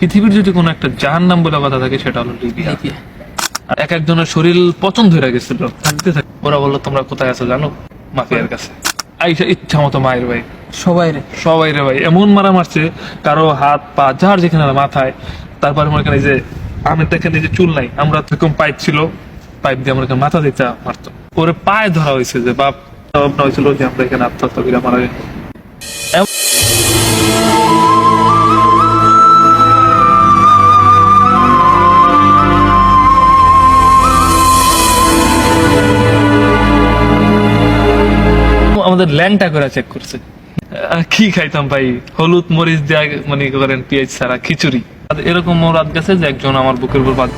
পৃথিবীর যদি কোনো একটা জাহান নাম বলে কথা থাকে সেটা হলো লিবিয়া। আর এক একজনের শরীর পচন ধরে গেছিল থাকতে থাকতে ওরা বলল তোমরা কোথায় আছো জানো? মাফিয়ার কাছে। আইসা ইচ্ছা মতো মায়ের ভাই সবাই রে। সবাই রে ভাই এমন মারা মারছে কারও হাত পা যার যেখানে মাথায়। তারপরে মনে করেন যে আমি দেখেন যে চুল নাই আমরা এরকম পাইপ ছিল পাইপ দিয়ে আমরা এখানে মাথা দিতে মারতো। ওরে পায়ে ধরা হয়েছে যে বাপ হয়েছিল যে আমরা এখানে আত্মহত্যা করে মারা আমাদের ল্যাংটা করে চেক করছে। কি খাইতাম ভাই? হলুদ মরিচ দেয়া মানে করেন, পেঁয়াজ ছাড়া খিচুড়ি। এরকম এরকম রাত গেছে যে একজন আমার বুকের উপর বাদ